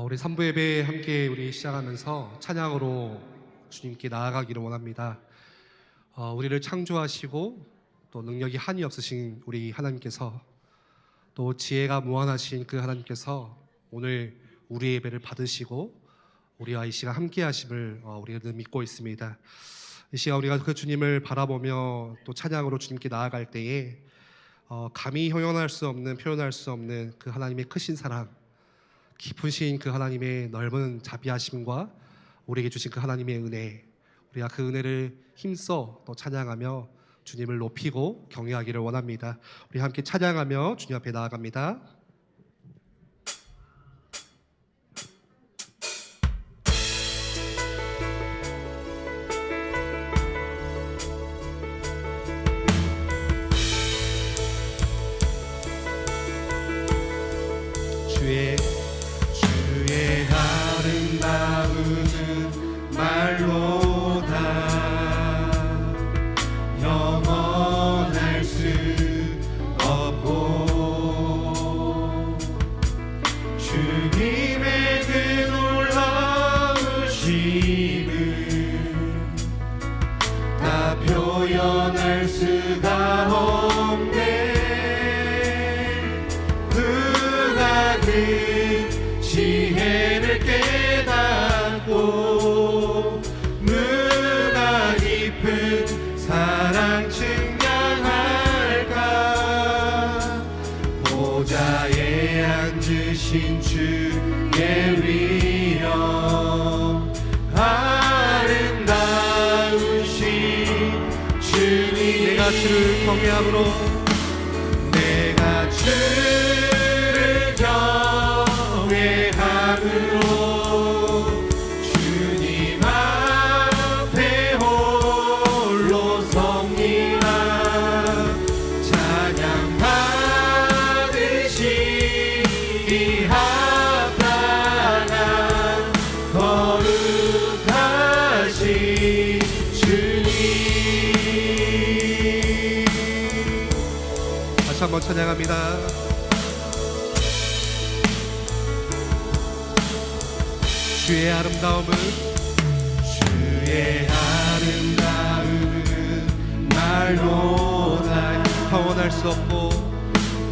어, 우리 3부 예배 함께 우리 시작하면서 찬양으로 주님께 나아가기를 원합니다. 어, 우리를 창조하시고 또 능력이 한이 없으신 우리 하나님께서 또 지혜가 무한하신 그 하나님께서 오늘 우리 예배를 받으시고 우리와 이 시간 함께 하심을 어, 우리가 믿고 있습니다. 이 시간 우리가 그 주님을 바라보며 또 찬양으로 주님께 나아갈 때에 어, 감히 형용할 수 없는 표현할 수 없는 그 하나님의 크신 사랑 깊으신 그 하나님의 넓은 자비하심과 우리에게 주신 그 하나님의 은혜 우리가 그 은혜를 힘써 또 찬양하며 주님을 높이고 경외하기를 원합니다. 우리 함께 찬양하며 주님 앞에 나아갑니다. 주를 경외함으로 다시 한번 찬양합니다. 주의 아름다움은 주의 아름다움은 말로 다 평온할 수 없고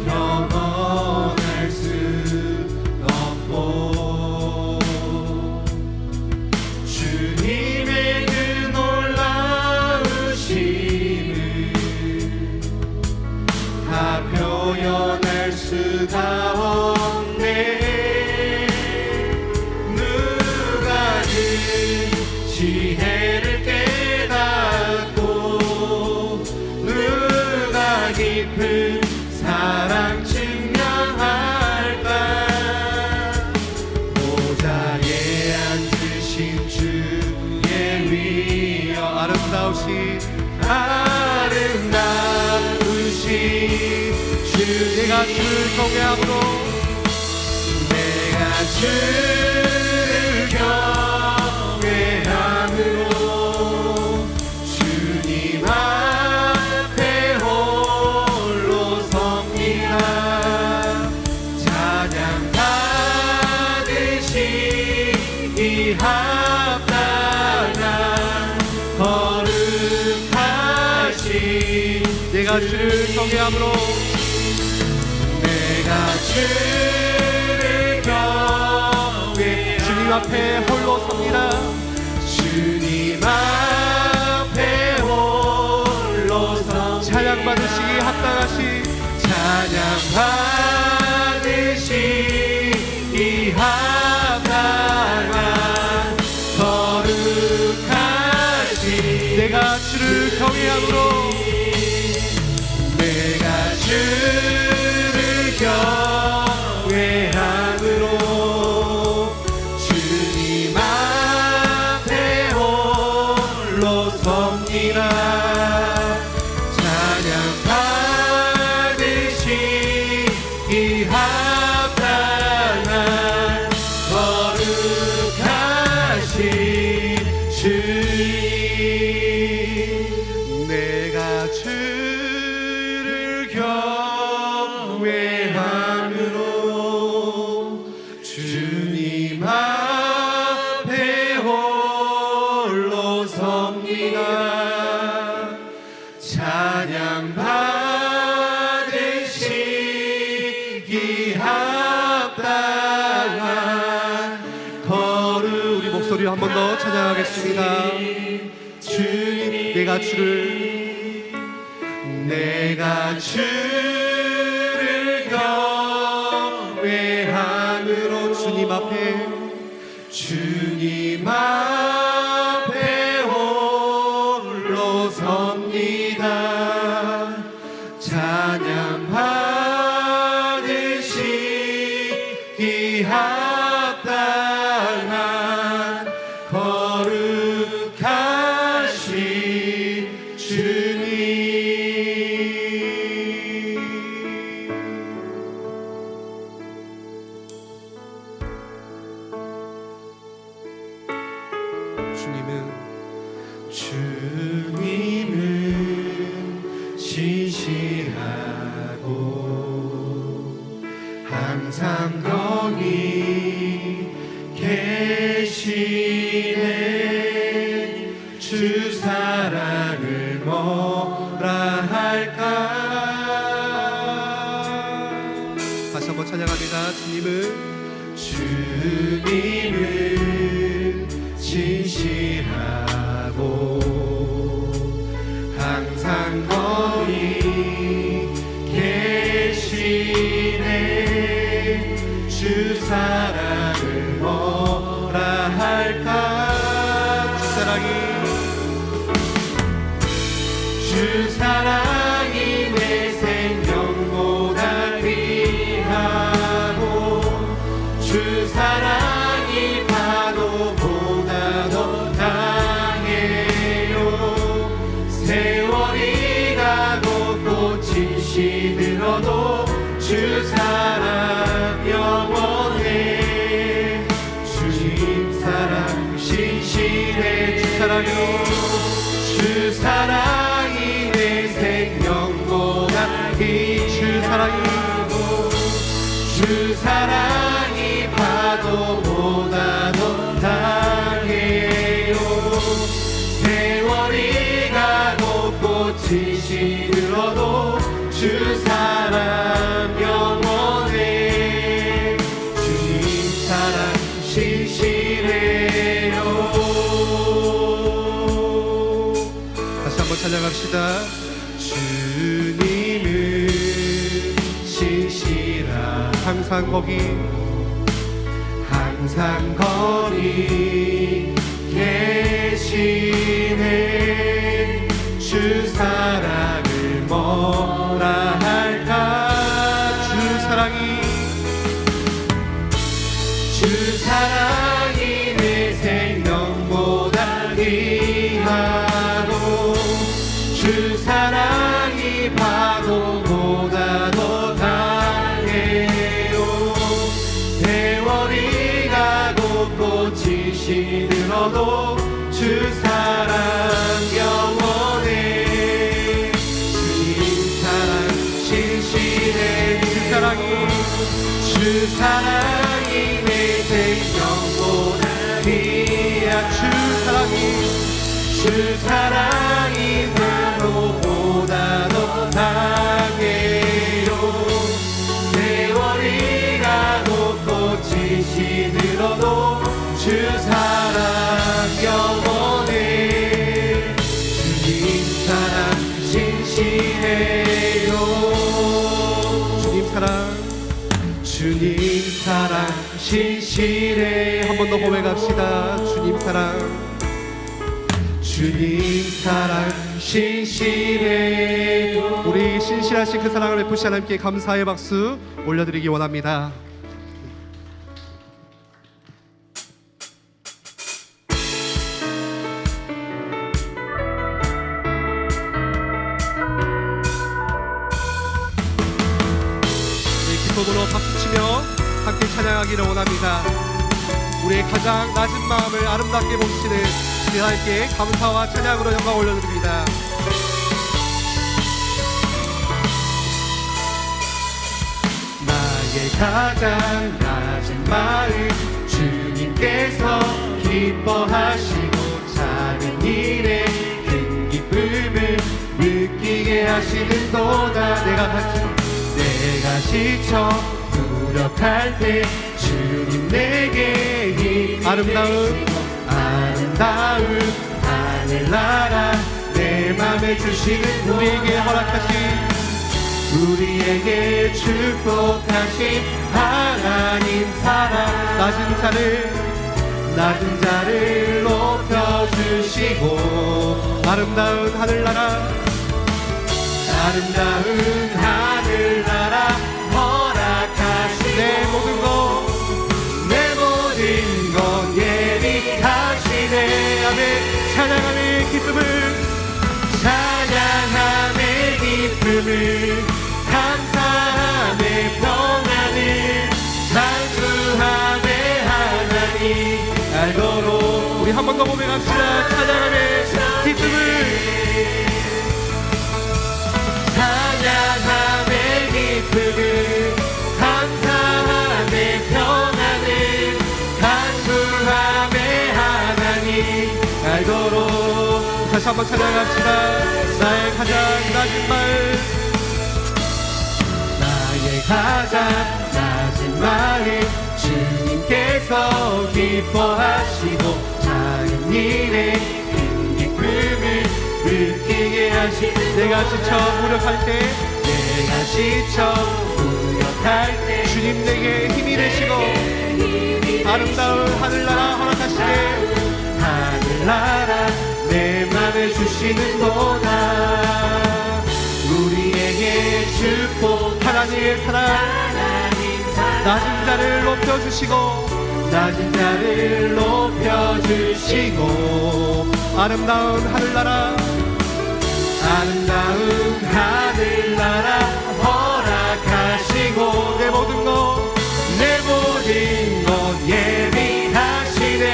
영원할 수 아름다우신 아름다우신 주 내가 주를 경외함으로. 내가 주 앞에 홀로 섭니다. 주님 앞에 홀로 섭 찬양 받으시기 합당하신 찬양 받 주님 앞에 홀로 섭니다. 찬양 받으시기 합당한 거룩 우리 목소리 한 번 더 찬양하겠습니다. 주님 내가 주를 사랑 세월이 가고 꽃이 시들어도 주 사랑 영원해. 주님 사랑 신실해요. 다시 한번 찬양합시다. 주님은 신실한 항상 거기. 항상 거기. 계 시네 주 사랑을 뭐라 할까? 주 사랑이 주 사랑이 내 생명보다 귀하고 주 사랑이 파도보다 더 강해요. 세월이 가고 꽃이 시들어도 신실해 한번 더 고백합시다. 주님 사랑. 주님 사랑. 신실해. 우리 신실하신 그 사랑을 베푸시 하나님께 감사의 박수 올려드리기 원합니다 가장 낮은 마음을 아름답게 보시는 우리 하나님께 감사와 찬양으로 영광 올려드립니다. 나의 가장 낮은 마음 주님께서 기뻐하시고 작은 일에 큰 기쁨을 느끼게 하시는도다 내가 같이 내가 지쳐 무력할 때 주님 내게 아름다운 아름다운 하늘나라. 내 맘에 주시는 우리에게 허락하신 우리에게 축복하신 하나님 사랑. 낮은 자를 낮은 자를 높여주시고 아름다운 하늘나라. 아름다운 하늘나라 허락하시고 예비하시네 아멘 찬양함의 기쁨을 찬양함의 기쁨을 감사함의 평안을 간구함의 하나님. 알도록 우리 한 번 더 고백합시다 한번 찬양합시다. 나의 가장 낮은 말. 나의 가장 낮은 마음 주님께서 기뻐하시고 작은 일에 큰 기쁨을 느끼게 하시 내가 지쳐 무력할 때 내가 지쳐 무력할 때 주님 내게 힘이 되시고 아름다운 하늘나라 허락하시게. 하늘나라 내 맘에 주시는 도다 우리에게 축복. 하나님 사랑. 낮은 자를 높여주시고 낮은 자를 높여주시고 아름다운 하늘나라 아름다운 하늘나라 허락하시고 내 모든 것 내 모든 것 예비하시네.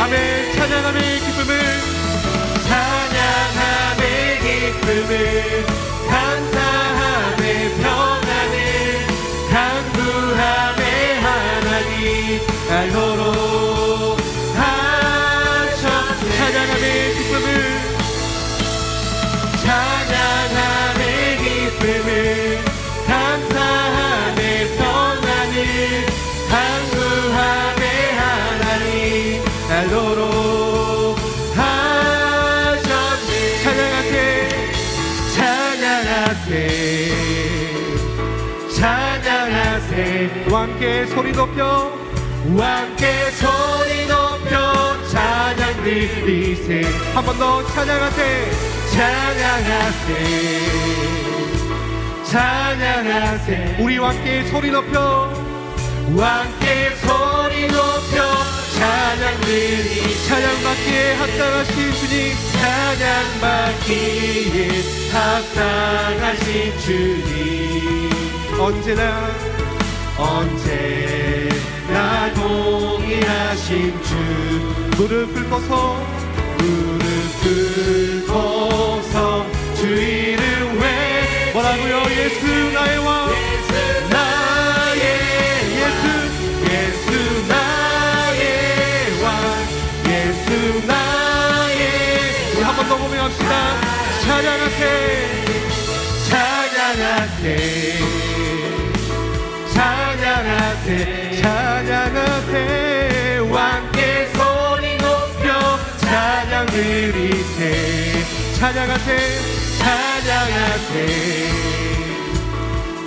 아멘. 찬양함의 기쁨을 감사함의 평안을 간구함의 하나님 알도록 왕께 소리 높여. 함께 소리 높여 찬양 드리세 한 번 더 찬양하세. 찬양하세. 찬양하세. 우리 왕께 소리 높여. 함께 소리 높여 찬양 드리 찬양받기에 합당하신 주님. 찬양받기에 합당하신 주님. 언제나 언제나 동일하신 주. 무릎을 꿇어서 무릎 꿇고 드리세. 찬양하세 찬양하세.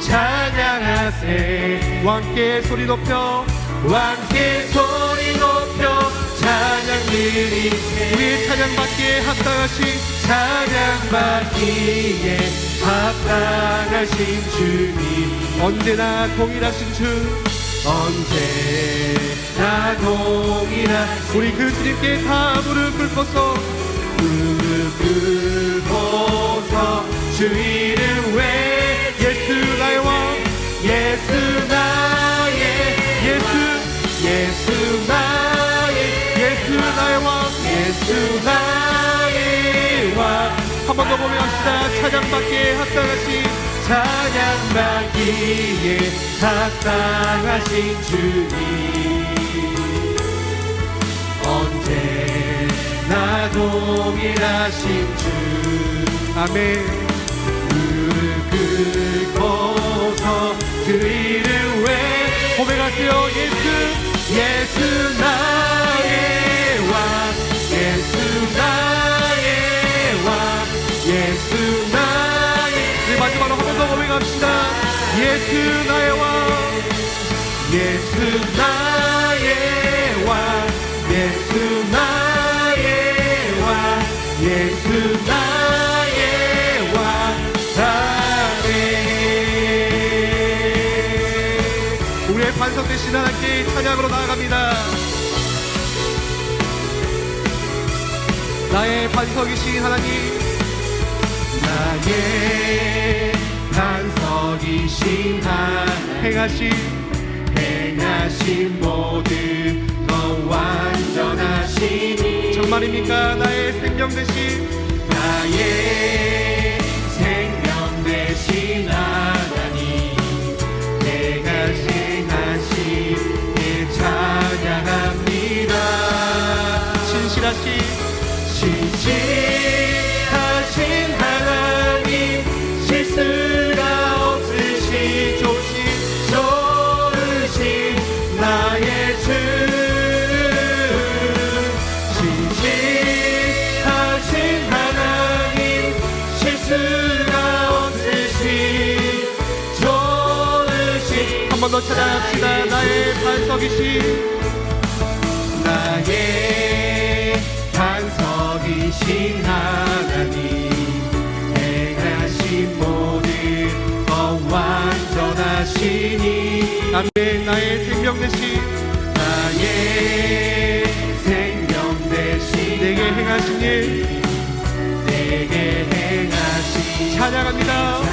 찬양하세. 왕께 소리 높여 왕께 소리 높여 찬양 드리세. 우리 찬양받기에 합당하신 찬양받기에 합당하신 주님. 언제나 동일하신 주 언제나 동일한 우리 그 주님께 다 무릎을 꿇어서 무릎 꿇고서 주 이름 외 예수 나의 왕 예수 나의 예수 예수 나의 예수 나의 왕 예수 나의 왕 한 번더 고백합시다 찬양받기에 합당하신 찬양받기에 합당하신 주님. 언제나 동일하신 주. 아멘. 무릎 꿇고서 그 이름 외 고백하세요. 예수 예수 나의 예수 나의 왕 예수 나의 왕 예수 나의 왕 예수 나의 왕 아멘. 우리의 반석 되신 하나님께 찬양으로 나아갑니다. 나의 반석이신 하나님 나의 신 하나님 행하신 행하신 모든 것 완전하시니 정말입니까? 나의 생명 되신 나의 생명 되신 하나 나의 반석이신 나의 반석이신 하나님. 행하신 모든 것 완전하시니. 아멘. 나의 생명 되신 나의 생명 대신. 내게 행하신 일 내게 행하신. 찬양합니다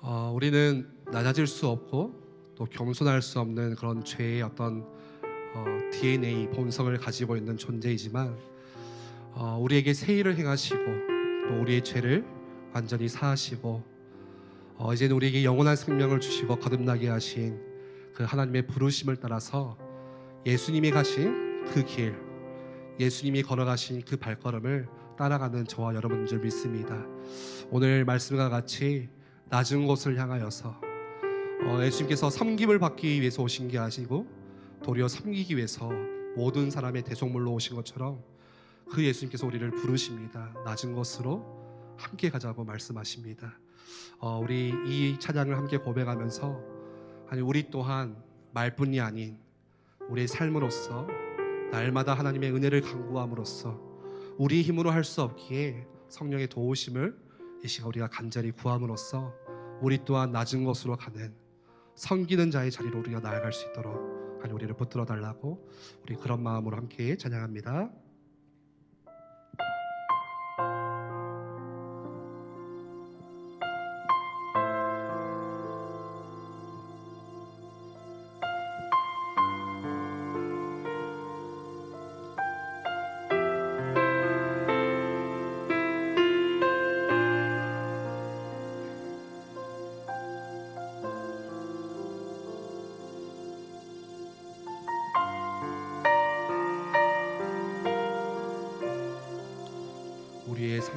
어, 우리는 낮아질 수 없고 또 겸손할 수 없는 그런 죄의 어떤 어, DNA 본성을 가지고 있는 존재이지만 어, 우리에게 새 일을 행하시고 또 우리의 죄를 완전히 사하시고 어, 이제는 우리에게 영원한 생명을 주시고 거듭나게 하신 그 하나님의 부르심을 따라서 예수님이 가신 그 길, 예수님이 걸어가신 그 발걸음을 따라가는 저와 여러분인 줄 믿습니다. 오늘 말씀과 같이 낮은 곳을 향하여서 어, 예수님께서 섬김을 받기 위해서 오신 게 아니고 도리어 섬기기 위해서 모든 사람의 대속물로 오신 것처럼 그 예수님께서 우리를 부르십니다. 낮은 곳으로 함께 가자고 말씀하십니다. 어, 우리 이 찬양을 함께 고백하면서 아니 우리 또한 말뿐이 아닌 우리의 삶으로서 날마다 하나님의 은혜를 간구함으로써 우리 힘으로 할 수 없기에 성령의 도우심을 이 시간 우리가 간절히 구함으로써 우리 또한 낮은 곳으로 가는 섬기는 자의 자리로 우리가 나아갈 수 있도록 하나님 우리를 붙들어 달라고 우리 그런 마음으로 함께 찬양합니다.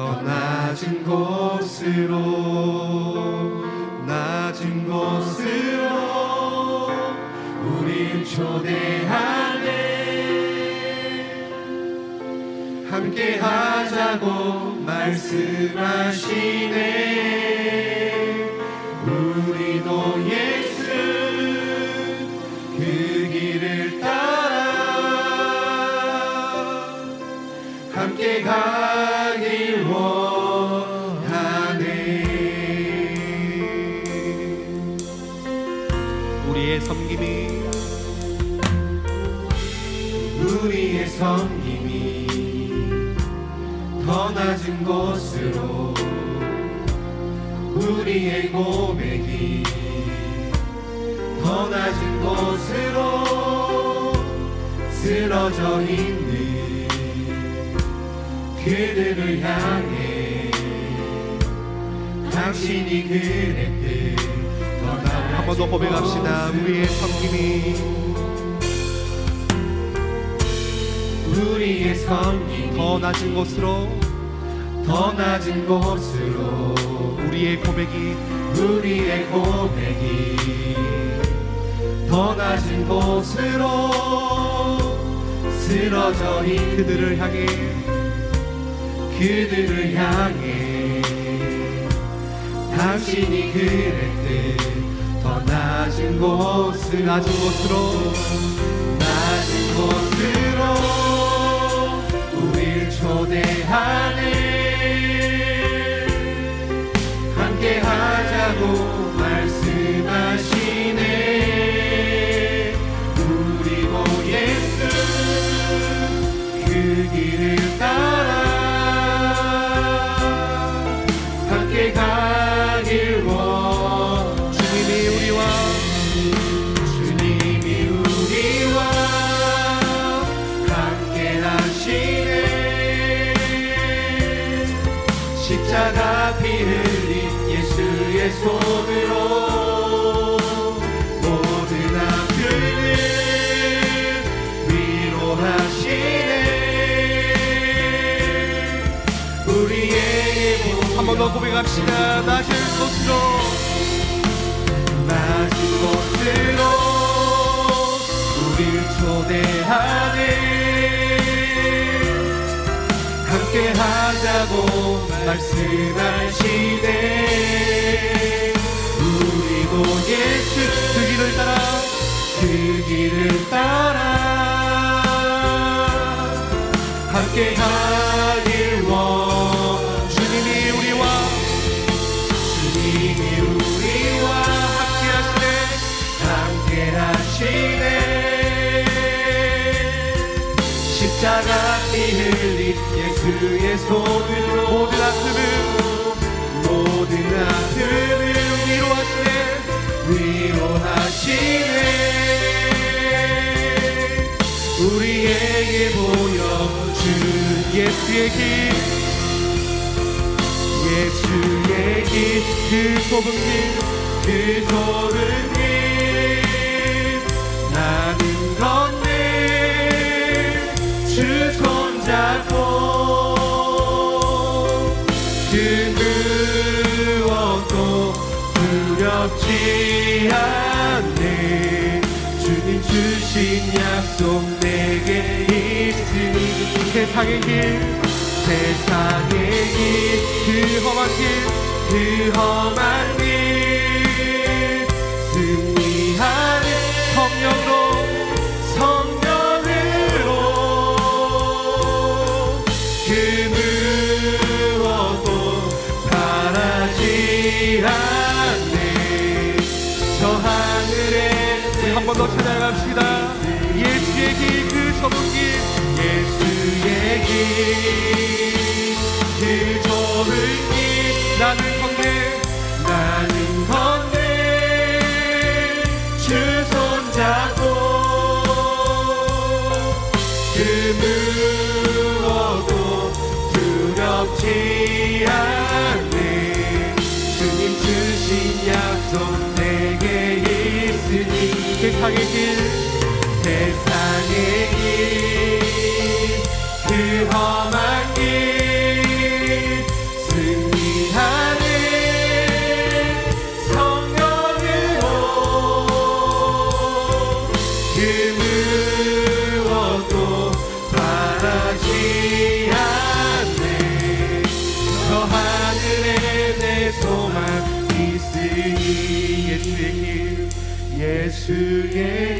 더 낮은 곳으로 낮은 곳으로 우릴 초대하네. 함께 하자고 말씀하시네 우리의 고백이 더 낮은 곳으로 쓰러져 있는 그들을 향해 당신이 그랬듯 더 낮은 한번 더 고백합시다. 우리의 섬김이. 우리의 섬김이 더 낮은 곳으로. 더 낮은 곳으로 우리의 고백이 우리의 고백이 더 낮은 곳으로 쓰러져 있는 그들을 향해 그들을 향해. 당신이 그랬듯 더 낮은 곳을 낮은 곳으로 한번 더 고백합시다. 낮은 곳으로. 낮은 곳으로. 우릴 초대하네. 함께 하자고 말씀하시네. 우리도 예수 그 길을 따라 그 길을 따라. 함께 가길 피 흘린 예수의 손으로 모든 아픔을 모든 아픔을 위로하시네 위로하시네. 우리에게 보여준 예수의 길 예수의 길그 좁은 길그 좁은 길 손잡고 그 무엇도 두렵지 않네. 주님 주신 약속 내게 있으니 세상의 길 세상의 길 그 험한 길그 험한 길. 승리하는 성령으로 더 찾아갑시다. 예수의 길그 좁은 길 예수의 길그 좁은 길 나는 세상의 길 세상의 길그 험한 길 예수의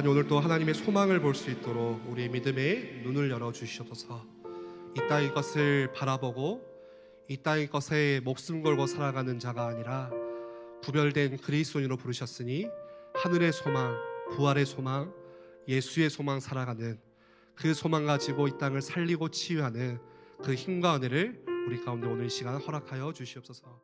아니 오늘 또 하나님의 소망을 볼 수 있도록 우리의 믿음의 눈을 열어 주시옵소서. 이 땅의 것을 바라보고 이 땅의 것에 목숨 걸고 살아가는 자가 아니라 구별된 그리스도인으로 부르셨으니 하늘의 소망, 부활의 소망, 예수의 소망 살아가는 그 소망 가지고 이 땅을 살리고 치유하는 그 힘과 은혜를 우리 가운데 오늘 이 시간 허락하여 주시옵소서.